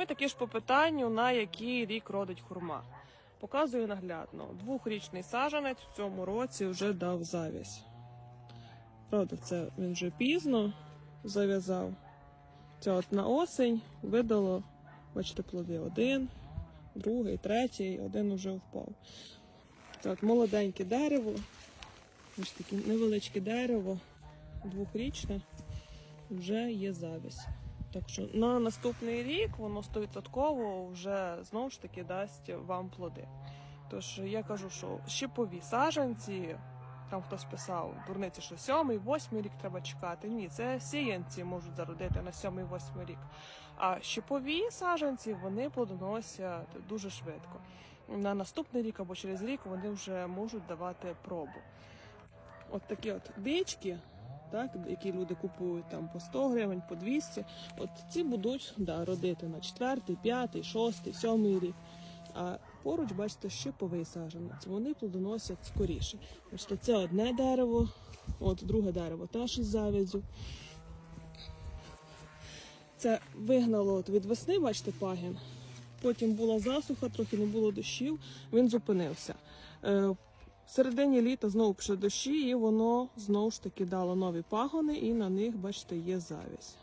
Ну і такі ж по питанню, на який рік родить хурма. Показую наглядно. Двохрічний сажанець в цьому році вже дав завязь. Правда, це він вже пізно зав'язав. Це от на осень видало, бачите, плоди один, другий, третій, один уже впав. Це от молоденьке дерево. Ось таке невеличке дерево, двохрічне, вже є завість. Так що на наступний рік воно 100% вже знову ж таки дасть вам плоди. Тож я кажу, що щепові саджанці, там хтось писав, дурниці, що сьомий, восьмий рік треба чекати. Ні, це сіянці можуть зародити на сьомий, восьмий рік. А щепові саджанці вони плодоносять дуже швидко. На наступний рік або через рік вони вже можуть давати пробу. От такі от дички, так, які люди купують там по 100 гривень, по 200, от ці будуть да, родити на четвертий, п'ятий, шостий, сьомий рік. А поруч, бачите, щиповий саджанець. Вони плодоносять скоріше. Бачите, це одне дерево, от друге дерево теж із завязю. Це вигнало от від весни, бачите, пагін. Потім була засуха, трохи не було дощів, він зупинився. Середині літа знову пішли дощі, і воно знову ж таки дало нові пагони, і на них, бачите, є завість.